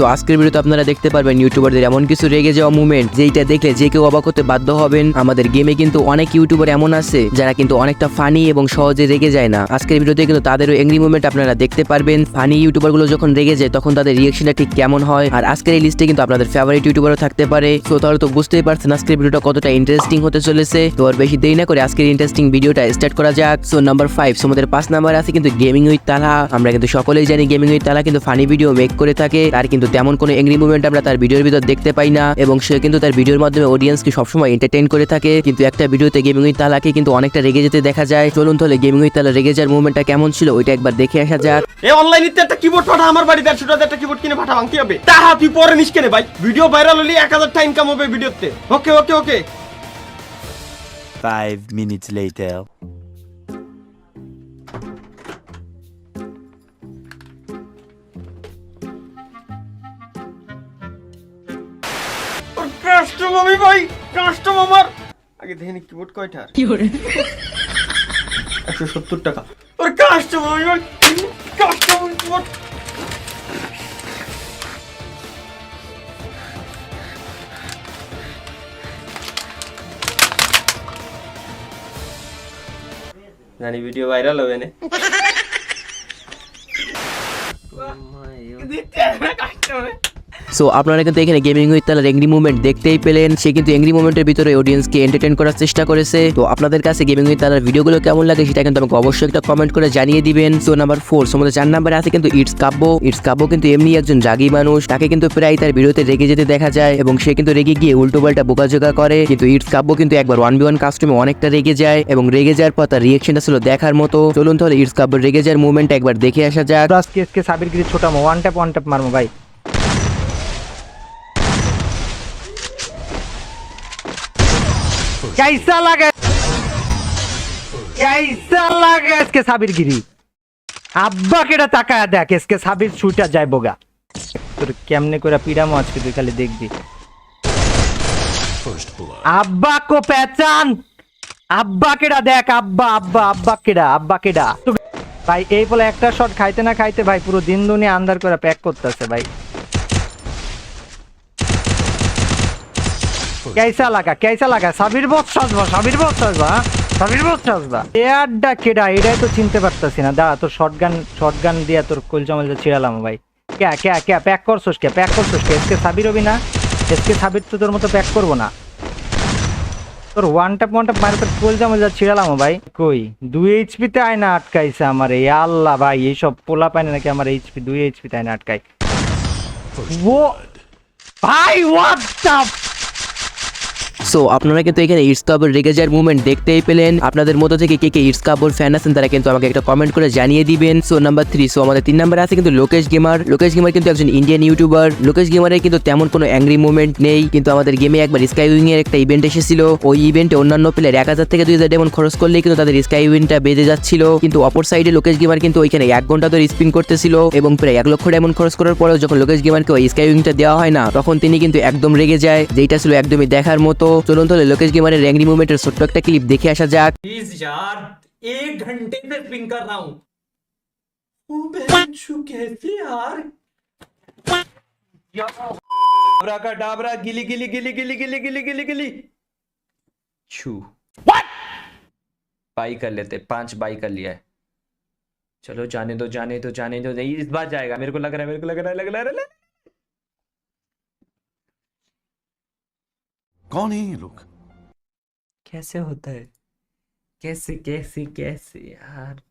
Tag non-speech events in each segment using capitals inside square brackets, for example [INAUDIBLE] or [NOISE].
So আজকের ভিডিওতে আপনারা দেখতে পারবেন ইউটিউবারদের এমন কিছু রেগে যাওয়া মুভমেন্ট যেটা দেখলে যে কেউ অবাক হতে বাধ্য হবেন। আমাদের গেমে কিন্তু অনেক ইউটিউবার এমন আছে, যারা কিন্তু অনেকটা ফানি এবং সহজে রেগে যায় না। আজকের ভিডিওতে কিন্তু তাদেরও এংরি মুভমেন্ট আপনারা দেখতে পারবেন। ফানি ইউটিউবারগুলো যখন রেগে যায়, তখন তাদের রিয়েকশনটা ঠিক কেমন হয়? আর আজকের এই লিস্টে কিন্তু আপনাদের ফেভারিট ইউটিউবারও থাকতে পারে। সো তাহলে তো বুঝতেই পারছেন আজকের ভিডিওটা কতটা ইন্টারেস্টিং হতে চলেছে। তো আর বেশি দেরি না করে আজকের ইন্টারেস্টিং ভিডিওটা স্টার্ট করা যাক। সো নাম্বার ফাইভ সো আমাদের পাঁচ নাম্বার আছে কিন্তু গেমিং উইথ তালা আমরা কিন্তু সকলেই জানি গেমিং উইথ তালা কিন্তু ফানি ভিডিও মেক করে থাকে। তার কিন্তু তেমন কোনো এংরি মুভমেন্ট আমরা তার ভিডিওর ভিতর দেখতে পাই না এবং সে কিন্তু তার ভিডিওর মাধ্যমে অডিয়েন্সকে সবসময় এন্টারটেইন করে থাকে। কিন্তু একটা ভিডিওতে গেমিং উইথ তালাকে কিন্তু অনেকটা রেগে যেতে দেখা যায়। চলুন তাহলে গেমিং উইথ তালা রেগে যাওয়ার মুভমেন্টটা কেমন ছিল ওইটা একবার দেখে আসা যাক। এ অনলাইন ইতে একটা কিবোর্ড পাঠা আমার বাড়ি দেড়শো টাকা একটা কিবোর্ড কিনে পাঠা ভাঙতে হবে। তাহা তুই পরে নিস কেনে ভাই? ভিডিও ভাইরাল হলে এক হাজার টাইম কাম হবে ভিডিওতে okay okay okay Five minutes later. Custom আমি ভাই কাস্টম আমার আগে দেখে নি কিবোর্ড কয়টা একশো সত্তর টাকা। ওর কাস্টম আমি ভাই কাস্টম কিবোর্ড। জানি ভিডিও ভাইরাল হবে না। সো আপনারা কিন্তু এখানে গেমিং উইথ তালার এংরি মুভমেন্ট দেখতেই পেলেন। সে কিন্তু এংরি মুভমেন্টের ভিতরে অডিয়েন্সকে এন্টারটেন করার চেষ্টা করেছে। তো আপনাদের কাছে গেমিং উইথ তালার ভিডিওগুলো কেমন লাগে সেটা কিন্তু আমাকে অবশ্যই একটা কমেন্ট করে জানিয়ে দিবেন। সো নাম্বার ফোর সো আমাদের চার নাম্বারে আছে কিন্তু ইটস কাব্য ইটস কাব্য কিন্তু এমনি একজন জাগি মানুষ। তাকে কিন্তু প্রায় তার ভিডিওতে রেগে যেতে দেখা যায় এবং সে কিন্তু রেগে গিয়ে উল্টো পাল্টা বোকাজোকা করে। কিন্তু ইটস কাব্য কিন্তু একবার ওয়ান বি ওয়ান কাস্টমে অনেকটা রেগে যায় এবং রেগে যাওয়ার পর তার রিয়েকশনটা ছিল দেখার মতো। চলুন তাহলে ইটস কাব্য রেগে যাওয়ার মুভমেন্ট একবার দেখে আসা যাক। Plus one tap one tap মারমো, ভাই। कैसा लगा कैसा लगा इसके साबिर गिरी আব্বা কেটা তাকায় দেখ এসকে সাবির ছুটা যাইবো গা তোর কেমনে করে পিরামো আজকে তুই খালি দেখবি আব্বা কো পেচান আব্বা কেডা দেখ আব্বা আব্বা আব্বা কেডা আব্বা কেডা তো ভাই এই বলে একটা শট খাইতে না খাইতে ভাই পুরো দিন দুনিয়া আন্দার করে প্যাক করতেছে ভাই कैसा लगा कैसा लगा সাবির বস সাজবা সাবির বস সাজবা হ্যাঁ? সাবির বস সাজবা এয়ারডা কেডা এটাই তো চিনতে পারতাছি না দাঁড়া তোর শটগান শটগান দিয়া তোর কলজামল ছিড়ালাম ভাই ক্যা ক্যা ক্যা প্যাক করছোস কে প্যাক করছোস কে এসকে সাবির হবি না এসকে সাবির তো তোর মতো প্যাক করবো না তোর ওয়ান ট্যাপ ওয়ান ট্যাপ মারে তোর কলজামল যা ছিড়ালাম ভাই কই দুই এইচপি তে আয়না আটকাইছে আমার এই আল্লাহ ভাই এইসব পোলা পায় নাকি আমার এইচপি দুই এইচপি তে আয়না আটকাই ও ভাই হোয়াট দ্য সো আপনারা কিন্তু এখানে ইটস কাবর রেগে যাওয়ার মুভমেন্ট দেখতেই পেলেন। আপনাদের মতো থেকে কে কে ইটস কাবর ফ্যান আছেন, তারা কিন্তু আমাকে একটা কমেন্ট করে জানিয়ে দিবেন। সো নাম্বার থ্রি সো আমাদের তিন নাম্বারে আছে কিন্তু লোকেশ গেমার লোকেশ গেমার কিন্তু একজন ইন্ডিয়ান ইউটিউবার লোকেশ গেমারের কিন্তু তেমন কোনো অ্যাংরি মুভমেন্ট নেই। কিন্তু আমাদের গেমে একবার স্কাই উইং এর একটা ইভেন্ট এসেছিল। ওই ইভেন্টে অন্যান্য প্লেয়ার এক হাজার থেকে দুই হাজার ডেমন খরচ করলেই কিন্তু তাদের স্কাই উইনটা বেঁধে যাচ্ছিল। কিন্তু অপর সাইডে লোকেশ গেমার কিন্তু ওইখানে এক ঘণ্টা ধরে স্পিন করতেছিল এবং প্রায় এক লক্ষ ডেমন খরচ করার পরেও যখন লোকেশ গেমারকে ওই স্কাই উইংটা দেওয়া হয় না, তখন তিনি কিন্তু একদম রেগে যায়। যেটা ছিল একদমই দেখার মতো। চলুন তাহলে লোকেশ গেমারের অ্যাংরি মুভমেন্টের ছোট্ট একটা ক্লিপ দেখে আসা যাক प्लीज यार एक घंटे से स्पिन कर रहा हूँ ओ बेंचू कैसे यार डाबरा का डाबरा गिली गिली गिली गिली गिली गिली गिली गिली छू बाई कर लेते पांच बाई कर लिया है चलो जाने दो जाने दो जाने दो नहीं इस बार जाएगा मेरे को लग रहा है मेरे को लग रहा है लग रहा है कौन है ये लोग? कैसे होता है? कैसे कैसे कैसे यार?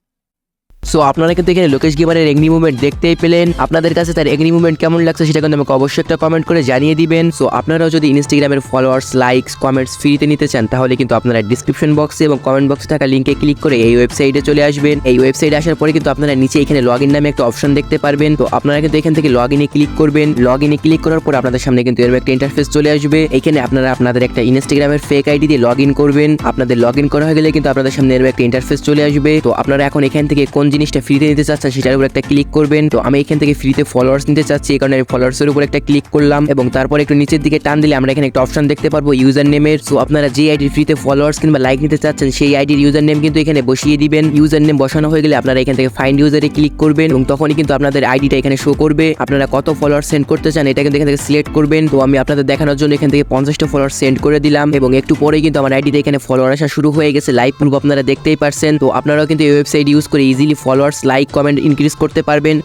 সো আপনারা কিন্তু এখানে লোকেশ গেমারের এগ্নি মুভমেন্ট দেখতেই পেলেন। আপনাদের কাছে তার এগ্নি মুভমেন্ট কেমন লাগছে সেটা কিন্তু আমাকে অবশ্যই একটা কমেন্ট করে জানিয়ে দিবেন। সো আপনারাও যদি ইনস্টাগ্রামের ফলোয়ার্স লাইকস কমেন্টস ফ্রিতে নিতে চান, তাহলে কিন্তু আপনারা ডিসক্রিপশন বক্সে এবং কমেন্ট বক্সে থাকা লিঙ্কে ক্লিক করে এই ওয়েবসাইটে চলে আসবেন। এই ওয়েবসাইটে আসার পরে কিন্তু আপনারা নিচে এখানে লগ ইন নামে একটা অপশন দেখতে পারবেন। তো, আপনারা কিন্তু এখান থেকে লগ ইনে ক্লিক করবেন। লগ ইনে ক্লিক করার পর আপনাদের সামনে কিন্তু এরকম একটা ইন্টারফেস চলে আসবে। এখানে আপনারা আপনাদের একটা ইনস্টাগ্রামের ফেক আইডি দিয়ে লগ ইন করবেন। আপনাদের লগ ইন করা হয়ে গেলে কিন্তু আপনাদের সামনে এরকম একটা ইন্টারফেস চলে আসবে। তো, আপনারা এখন এখান থেকে কোন জিনিসটা ফ্রিতে নিতে চাচ্ছেন, সেটার উপর একটা ক্লিক করবেন। তো আমি এখান থেকে ফ্রিতে ফলোয়ার্স নিতে চাচ্ছি, এই কারণে আমি ফলোয়ার্স এর উপর একটা ক্লিক করলাম এবং তারপর একটু নিচের দিকে টান দিলে আমরা এখানে একটা অপশন দেখতে পারব ইউজার নেমের সো আপনারা যে আইডি ফ্রিতে ফলোয়ার্স কিংবা লাইক নিতে চাচ্ছেন, সেই আইডির ইউজার নেম কিন্তু এখানে বসিয়ে দিবেন। ইউজার নেম বসানো হয়ে গেলে আপনারা এখান থেকে ফাইন্ড ইউজারে ক্লিক করবেন এবং তখনই কিন্তু আপনাদের আইডিটা এখানে শো করবে। আপনারা কত ফলোয়ার সেন্ড করতে চান, এটা কিন্তু এখান থেকে সিলেক্ট করবেন। তো আমি আপনাদের দেখানোর জন্য এখান থেকে পঞ্চাশটা ফলোয়ার সেন্ড করে দিলাম এবং একটু পরেই কিন্তু আমার আইডিতে এখানে ফলোয়ার আসা শুরু হয়ে গেছে। লাইভ প্রুফ আপনারা দেখতেই পারছেন। তো আপনারাও কিন্তু এই ওয়েবসাইট ইউজ করে easily followers like comment increase করতে পারবেন।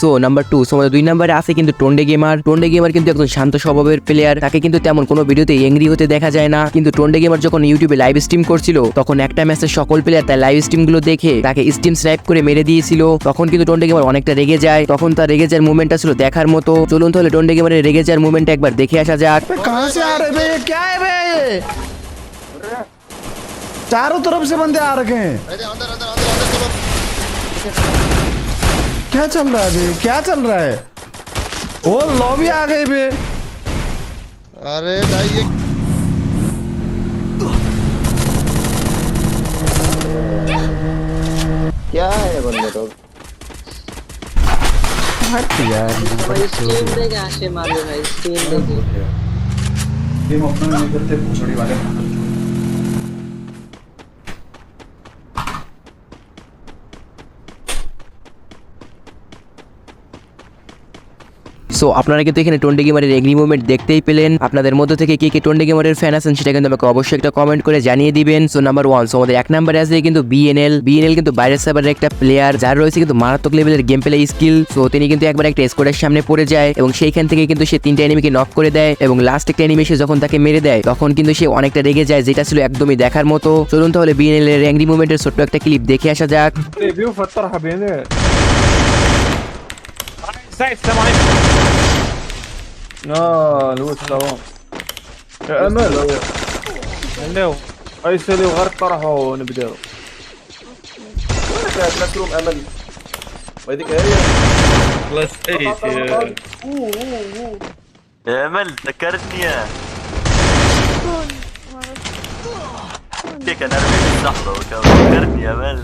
সো নাম্বার টু সো দুই নাম্বারে আছে কিন্তু টোন্ডে গেমার টোন্ডে গেমার কিন্তু একজন শান্ত স্বভাবের প্লেয়ার তাকে কিন্তু তেমন কোনো ভিডিওতে এংরি হতে দেখা যায় না। কিন্তু টোন্ডে গেমার যখন ইউটিউবে লাইভ স্ট্রিম করছিল তখন একটা ম্যাচের সকল প্লেয়ার তার লাইভ স্ট্রিমগুলো দেখে তাকে স্টিম স্ন্যাপ করে মেরে দিয়েছিল। তখন কিন্তু টোন্ডে গেমার অনেকটা রেগে যায়। তখন তার রেগে যাওয়ার মুভমেন্টটা ছিল দেখার মতো। চলুন তাহলে টোন্ডে গেমারের রেগে যাওয়ার মুভমেন্টটা একবার দেখে আসা যাক। চারো তরফ সে বন্ধে আ রখে। क्या चल रहा है क्या चल रहा है? ओ लॉबी आ गई बे अरे भाई ये क्या है बंदे लोग? यार भाई स्ट्रीम पे क्या आशे भाई? स्ट्रीम पे। गेम अपना नहीं करते भोसड़ी वाले। সো আপনারা কিন্তু এখানে টোন্ডে গেমারের এগ্রি মুভমেন্ট দেখতেই পেলেন। আপনাদের মধ্যে থেকে কে কে টোন্ডে গেমারের ফ্যান আছেন সেটা কিন্তু আমাকে অবশ্যই একটা কমেন্ট করে জানিয়ে দিবেন। সো নাম্বার ওয়ান সো আমাদের এক নাম্বারে আছে কিন্তু বিএনএল বিএনএল কিন্তু বাইরের সাইবারের একটা প্লেয়ার যার রয়েছে কিন্তু মারাত্মক লেভেলের গেম প্লে স্কিল সো তিনি কিন্তু একবার একটা স্কোরের সামনে পড়ে যায় এবং সেইখান থেকে কিন্তু সে তিনটা এনিমিকে নক করে দেয় এবং লাস্ট একটা এনিমি সে যখন তাকে মেরে দেয়, তখন কিন্তু সে অনেকটা রেগে যায়, যেটা ছিল একদমই দেখার মতো। চলুন তাহলে বিএনএল এর অ্যাংরি মুভমেন্টের ছোট্ট একটা ক্লিপ দেখে আসা যাক। Side, السلام عليكم. آه الواد سلام. يا أمل هلاو. أي ساليو غير طرحوا ونبداو. وين كانت مكروم أمل؟ وهذيك هي. الله يسعدك. أوه يا أمل ذكرتني اياه. أنا ارمي لحظة وكان ذكرتني يا أمل.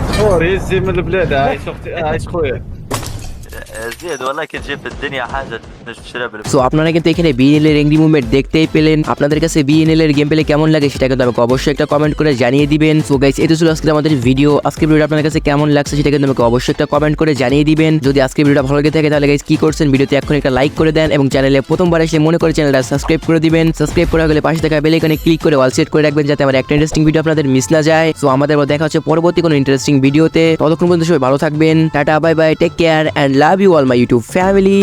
[LAUGHS] هو يزي من البلاد عايش أختي عايش خويا زيد والله كنت جبت الدنيا حاجة. সো আপনারা কিন্তু এখানে বিএনএল এর এংরি মুভমেন্ট দেখতেই পেলেন। আপনাদের কাছে বিএনএল এর গেম প্লে কেমন লাগে সেটা কিন্তু আমাকে অবশ্যই একটা কমেন্ট করে জানিয়ে দিবেন। সো গাইস এটা ছিল আজকে আমাদের ভিডিও আজকে ভিডিওটা আপনাদের কাছে কেমন লাগছে সেটা কিন্তু আমাকে অবশ্যই একটা কমেন্ট করে জানিয়ে দিবেন। যদি আজকে ভিডিওটা ভালো লেগে থাকে, তাহলে গাইস কি করছেন? ভিডিওতে এখন একটা লাইক করে দেন এবং চ্যানেলে প্রথমবার এসে মনে করে চ্যানেলটা সাবস্ক্রাইব করে দিবেন। সাবস্ক্রাইব করা গেলে পাশে থাকা বেল আইকনে ক্লিক করে অল সেট করে রাখবেন যাতে আমার একটা ইন্টারেস্টিং ভিডিও আপনাদের মিস না যায়। সো আমাদের দেখা হচ্ছে পরবর্তী কোনো ইন্টারেস্টিং ভিডিওতে ততক্ষণ পর্যন্ত সবাই ভালো থাকবেন। Tata bye bye take care and love you all my YouTube family